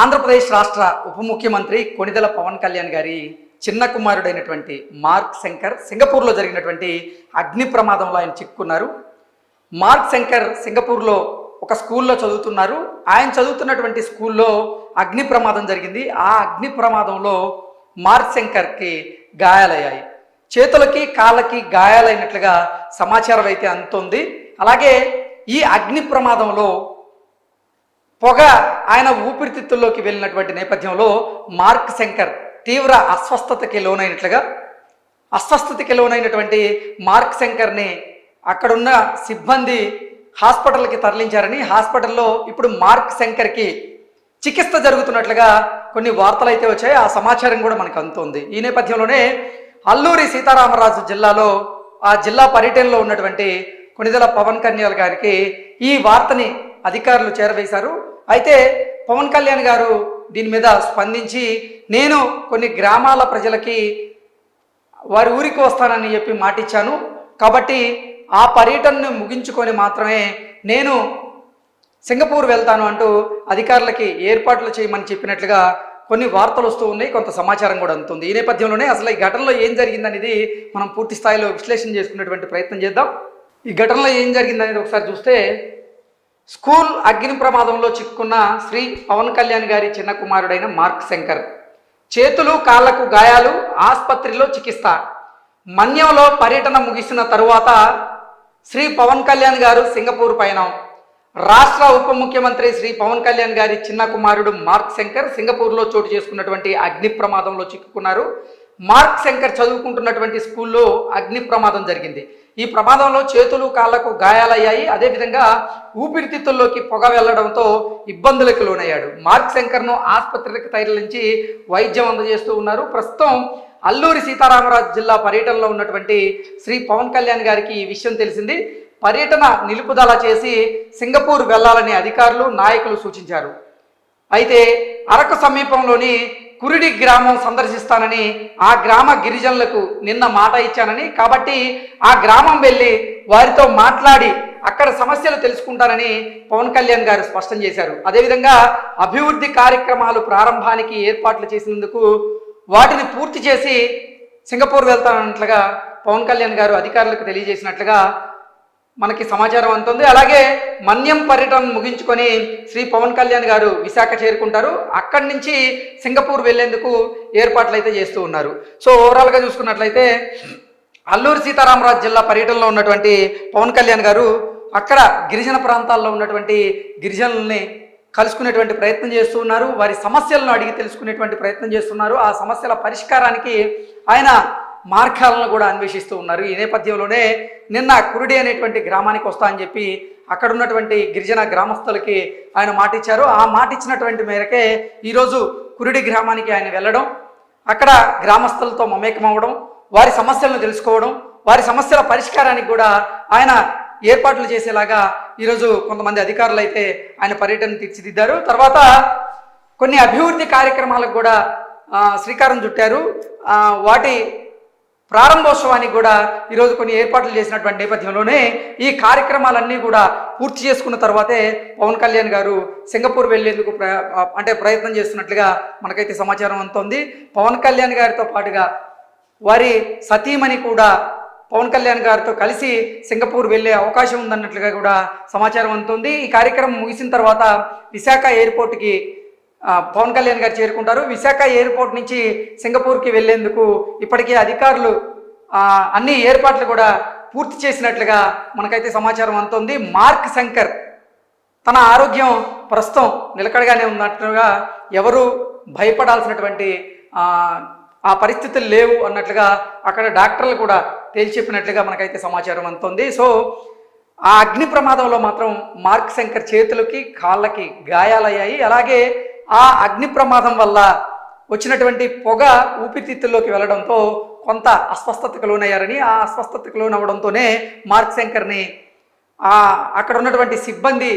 ఆంధ్రప్రదేశ్ రాష్ట్ర ఉప ముఖ్యమంత్రి కొణిదెల పవన్ కళ్యాణ్ గారి చిన్న కుమారుడైనటువంటి మార్క్ శంకర్ సింగపూర్లో జరిగినటువంటి అగ్ని ప్రమాదంలో ఆయన చిక్కుకున్నారు మార్క్ శంకర్ సింగపూర్లో ఒక స్కూల్లో చదువుతున్నారు. ఆయన చదువుతున్నటువంటి స్కూల్లో అగ్ని ప్రమాదం జరిగింది. ఆ అగ్ని ప్రమాదంలో మార్క్ శంకర్కి గాయాలయ్యాయి. చేతులకి కాళ్ళకి గాయాలైనట్లుగా సమాచారం అయితే అందుతోంది. అలాగే ఈ అగ్ని ప్రమాదంలో పొగ ఆయన ఊపిరితిత్తుల్లోకి వెళ్ళినటువంటి నేపథ్యంలో మార్క్ శంకర్ తీవ్ర అస్వస్థతకి లోనైనట్లుగా అస్వస్థతకి లోనైనటువంటి మార్క్ శంకర్ని అక్కడున్న సిబ్బంది హాస్పిటల్కి తరలించారని హాస్పిటల్లో ఇప్పుడు మార్క్ శంకర్కి చికిత్స జరుగుతున్నట్లుగా కొన్ని వార్తలు అయితే వచ్చాయి. ఆ సమాచారం కూడా మనకు అందుతుంది. ఈ నేపథ్యంలోనే అల్లూరి సీతారామరాజు జిల్లాలో ఆ జిల్లా పర్యటనలో ఉన్నటువంటి కొణిదెల పవన్ కళ్యాణ్ గారికి ఈ వార్తని అధికారులు చేరవేశారు. అయితే పవన్ కళ్యాణ్ గారు దీని మీద స్పందించి నేను కొన్ని గ్రామాల ప్రజలకి వారి ఊరికి వస్తానని చెప్పి మాటిచ్చాను. కాబట్టి ఆ పర్యటనను ముగించుకొని మాత్రమే నేను సింగపూర్ వెళ్తాను అంటూ అధికారులకి ఏర్పాట్లు చేయమని చెప్పినట్లుగా కొన్ని వార్తలు వస్తూ ఉన్నాయి కొంత సమాచారం కూడా అందుతుంది. ఈ నేపథ్యంలోనే అసలు ఈ ఘటనలో ఏం జరిగిందనేది మనం పూర్తి స్థాయిలో విశ్లేషణ చేసుకునేటువంటి ప్రయత్నం చేద్దాం. ఈ ఘటనలో ఏం జరిగిందనేది ఒకసారి చూస్తే స్కూల్ అగ్ని ప్రమాదంలో చిక్కుకున్న శ్రీ పవన్ కళ్యాణ్ గారి చిన్న కుమారుడైన మార్క్ శంకర్. చేతులు కాళ్ళకు గాయాలు ఆసుపత్రిలో చికిత్స. మన్యంలో పర్యటన ముగిసిన తరువాత శ్రీ పవన్ కళ్యాణ్ గారు సింగపూర్ పయనం. రాష్ట్ర ఉప ముఖ్యమంత్రి శ్రీ పవన్ కళ్యాణ్ గారి చిన్న కుమారుడు మార్క్ శంకర్ సింగపూర్లో చోటు చేసుకున్నటువంటి అగ్ని ప్రమాదంలో చిక్కుకున్నారు. మార్క్ శంకర్ చదువుకుంటున్నటువంటి స్కూల్లో అగ్ని ప్రమాదం జరిగింది. ఈ ప్రమాదంలో చేతులు కాళ్ళకు గాయాలయ్యాయి. అదేవిధంగా ఊపిరితిత్తుల్లోకి పొగ వెళ్ళడంతో ఇబ్బందులకు లోనయ్యాడు. మార్క్ శంకర్ను ఆసుపత్రికి తరలించి వైద్యం అందజేస్తూ ఉన్నారు. ప్రస్తుతం అల్లూరి సీతారామరాజు జిల్లా పర్యటనలో ఉన్నటువంటి శ్రీ పవన్ కళ్యాణ్ గారికి ఈ విషయం తెలిసింది. పర్యటన నిలుపుదల చేసి సింగపూర్ వెళ్ళాలని అధికారులు నాయకులు సూచించారు. అయితే అరకు సమీపంలోని కురిడి గ్రామం సందర్శిస్తానని ఆ గ్రామ గిరిజనులకు నిన్న మాట ఇచ్చానని. కాబట్టి ఆ గ్రామం వెళ్ళి వారితో మాట్లాడి అక్కడ సమస్యలు తెలుసుకుంటానని పవన్ కళ్యాణ్ గారు స్పష్టం చేశారు. అదేవిధంగా అభివృద్ధి కార్యక్రమాలు ప్రారంభానికి ఏర్పాట్లు చేసినందుకు వాటిని పూర్తి చేసి సింగపూర్ వెళ్తానన్నట్లుగా పవన్ కళ్యాణ్ గారు అధికారులకు తెలియజేసినట్లుగా మనకి సమాచారం అందుతుంది. అలాగే మన్యం పర్యటన ముగించుకొని శ్రీ పవన్ కళ్యాణ్ గారు విశాఖ చేరుకుంటారు. అక్కడి నుంచి సింగపూర్ వెళ్ళేందుకు ఏర్పాట్లు అయితే చేస్తూ ఉన్నారు. సో ఓవరాల్గా చూసుకున్నట్లయితే అల్లూరు సీతారామరాజు జిల్లా పర్యటనలో ఉన్నటువంటి పవన్ కళ్యాణ్ గారు అక్కడ గిరిజన ప్రాంతాల్లో ఉన్నటువంటి గిరిజనుల్ని కలుసుకునేటువంటి ప్రయత్నం చేస్తూ ఉన్నారు. వారి సమస్యలను అడిగి తెలుసుకునేటువంటి ప్రయత్నం చేస్తున్నారు. ఆ సమస్యల పరిష్కారానికి ఆయన మార్గాలను కూడా అన్వేషిస్తూ ఉన్నారు. ఈ నేపథ్యంలోనే నిన్న కురుడి అనేటువంటి గ్రామానికి వస్తా అని చెప్పి అక్కడ ఉన్నటువంటి గిరిజన గ్రామస్తులకి ఆయన మాట ఇచ్చారు ఆ మాట ఇచ్చినటువంటి మేరకే ఈరోజు కురుడి గ్రామానికి ఆయన వెళ్ళడం అక్కడ గ్రామస్తులతో మమేకమవ్వడం వారి సమస్యలను తెలుసుకోవడం వారి సమస్యల పరిష్కారానికి కూడా ఆయన ఏర్పాట్లు చేసేలాగా ఈరోజు కొంతమంది అధికారులు అయితే ఆయన పర్యటన తీర్చిదిద్దారు. తర్వాత కొన్ని అభివృద్ధి కార్యక్రమాలకు కూడా శ్రీకారం చుట్టారు. వాటి ప్రారంభోత్సవానికి కూడా ఈరోజు కొన్ని ఏర్పాట్లు చేసినటువంటి నేపథ్యంలోనే ఈ కార్యక్రమాలన్నీ కూడా పూర్తి చేసుకున్న తర్వాతే పవన్ కళ్యాణ్ గారు సింగపూర్ వెళ్ళేందుకు అంటే ప్రయత్నం చేస్తున్నట్లుగా మనకైతే సమాచారం అందుతోంది. పవన్ కళ్యాణ్ గారితో పాటుగా వారి సతీమణి కూడా పవన్ కళ్యాణ్ గారితో కలిసి సింగపూర్ వెళ్ళే అవకాశం ఉందన్నట్లుగా కూడా సమాచారం అందుతుంది. ఈ కార్యక్రమం ముగిసిన తర్వాత విశాఖ ఎయిర్పోర్ట్కి పవన్ కళ్యాణ్ గారు చేరుకుంటారు. విశాఖ ఎయిర్పోర్ట్ నుంచి సింగపూర్కి వెళ్ళేందుకు ఇప్పటికే అధికారులు అన్ని ఏర్పాట్లు కూడా పూర్తి చేసినట్లుగా మనకైతే సమాచారం అందుతుంది. మార్క్ శంకర్ తన ఆరోగ్యం ప్రస్తుతం నిలకడగానే ఉన్నట్లుగా ఎవరు భయపడాల్సినటువంటి ఆ, పరిస్థితులు లేవు అన్నట్లుగా అక్కడ డాక్టర్లు కూడా తేల్చెప్పినట్లుగా మనకైతే సమాచారం అందుతుంది. సో ఆ అగ్ని ప్రమాదంలో మాత్రం మార్క్ శంకర్ చేతులకి కాళ్ళకి గాయాలయ్యాయి. అలాగే ఆ అగ్ని ప్రమాదం వల్ల వచ్చినటువంటి పొగ ఊపిరితిత్తుల్లోకి వెళ్ళడంతో కొంత అస్వస్థతకు లోనయ్యారని ఆ అస్వస్థతకు లోనవడంతోనే మార్క్ శంకర్ని ఆ అక్కడ ఉన్నటువంటి సిబ్బంది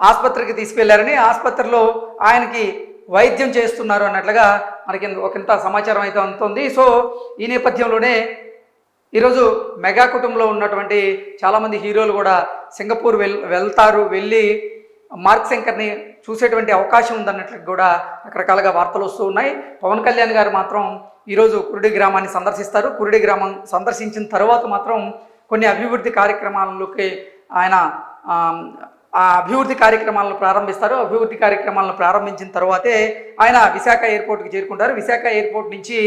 ఆసుపత్రికి తీసుకెళ్ళారని ఆసుపత్రిలో ఆయనకి వైద్యం చేస్తున్నారు అన్నట్లుగా మనకి ఒకంత సమాచారం అయితే అందుతుంది. సో ఈ నేపథ్యంలోనే ఈరోజు మెగా కుటుంబంలో ఉన్నటువంటి చాలామంది హీరోలు కూడా సింగపూర్ వెల్ వెళ్తారు వెళ్ళి మార్క్ శంకర్ని చూసేటువంటి అవకాశం ఉందన్నట్లు కూడా రకరకాలుగా వార్తలు వస్తూ ఉన్నాయి. పవన్ కళ్యాణ్ గారు మాత్రం ఈరోజు కురుడి గ్రామాన్ని సందర్శిస్తారు. కురుడి గ్రామం సందర్శించిన తర్వాత మాత్రం కొన్ని అభివృద్ధి కార్యక్రమాలలోకి ఆయన ఆ, అభివృద్ధి కార్యక్రమాలను ప్రారంభిస్తారు. అభివృద్ధి కార్యక్రమాలను ప్రారంభించిన తర్వాతే ఆయన విశాఖ ఎయిర్పోర్ట్కి చేరుకుంటారు. విశాఖ ఎయిర్పోర్ట్ నుంచి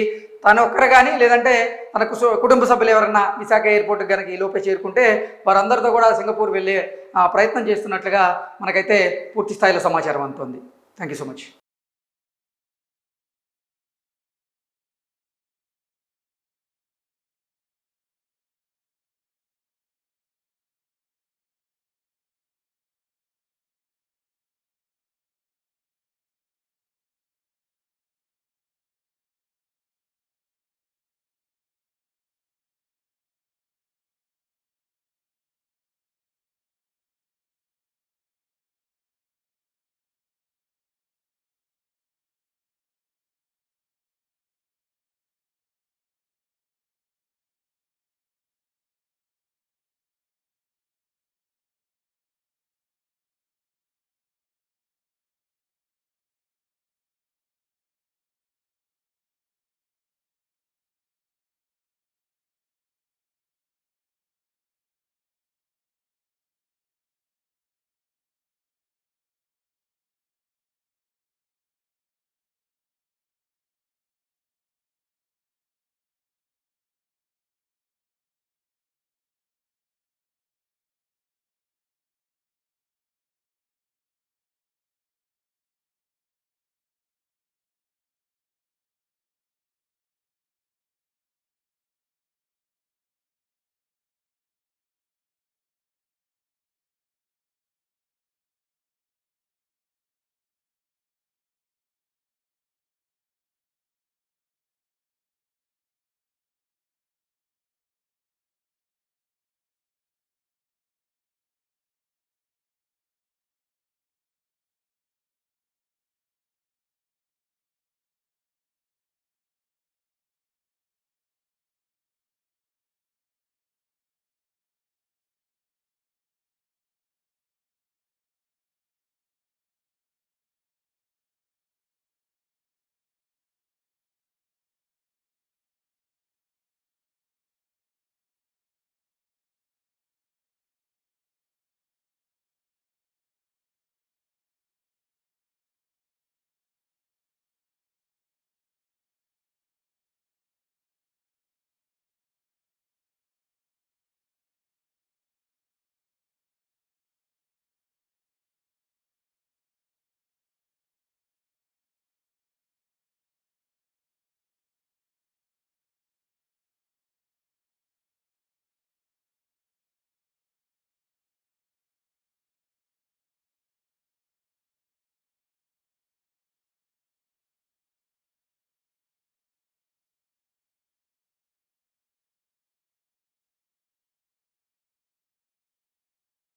తను ఒక్కరు కానీ లేదంటే తన కుటుంబ సభ్యులు ఎవరన్నా విశాఖ ఎయిర్పోర్ట్ కనుక ఈ లోపే చేరుకుంటే వారందరితో కూడా సింగపూర్ వెళ్ళే ప్రయత్నం చేస్తున్నట్లుగా మనకైతే పూర్తి స్థాయిలో సమాచారం అందుతుంది. Thank you so much.